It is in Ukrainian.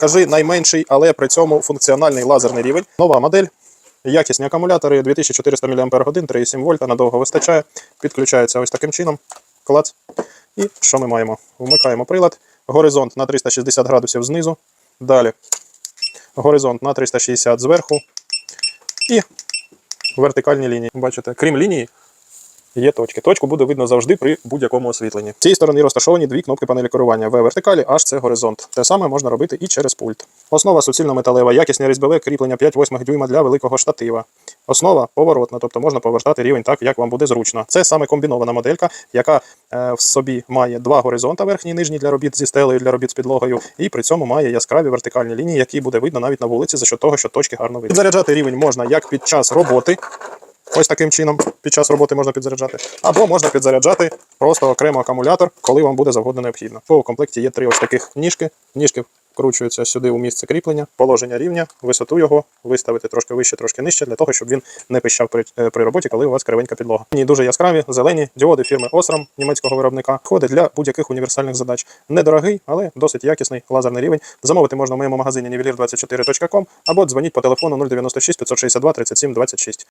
Кажи найменший, але при цьому функціональний лазерний рівень. Нова модель. Якісні акумулятори 2400 мАч, 3,7 вольта, надовго вистачає. Підключається ось таким чином. Клац. І що ми маємо? Вмикаємо прилад. Горизонт на 360 градусів знизу. Далі горизонт на 360 зверху. І вертикальні лінії. Бачите, крім лінії, є точки. Точку буде видно завжди при будь-якому освітленні. З цієї сторони розташовані дві кнопки панелі керування. В вертикалі, аж це горизонт. Те саме можна робити і через пульт. Основа суцільно-металева, якісне різьбове кріплення 5-8 дюйма для великого штатива. Основа поворотна, тобто можна повертати рівень так, як вам буде зручно. Це саме комбінована моделька, яка е, в собі має два горизонта, верхній і нижній для робіт зі стелею, для робіт з підлогою, і при цьому має яскраві вертикальні лінії, які буде видно навіть на вулиці за що того, що точки гарно видно. Підзаряджати рівень можна як під час роботи, Ось таким чином під час роботи можна підзаряджати. Або можна підзаряджати просто окремо акумулятор, коли вам буде завгодно необхідно. По комплекті є три ось таких ніжки. Ніжки вкручуються сюди у місце кріплення, положення рівня, висоту його виставити трошки вище, трошки нижче, для того, щоб він не пищав при, е, при роботі, коли у вас кривенька підлога. Ні, дуже яскраві, зелені діоди фірми Osram німецького виробника. Ходить для будь-яких універсальних задач. Недорогий, але досить якісний лазерний рівень. Замовити можна в моєму магазині nivelir24.com або дзвоніть по телефону 096 562 37 26.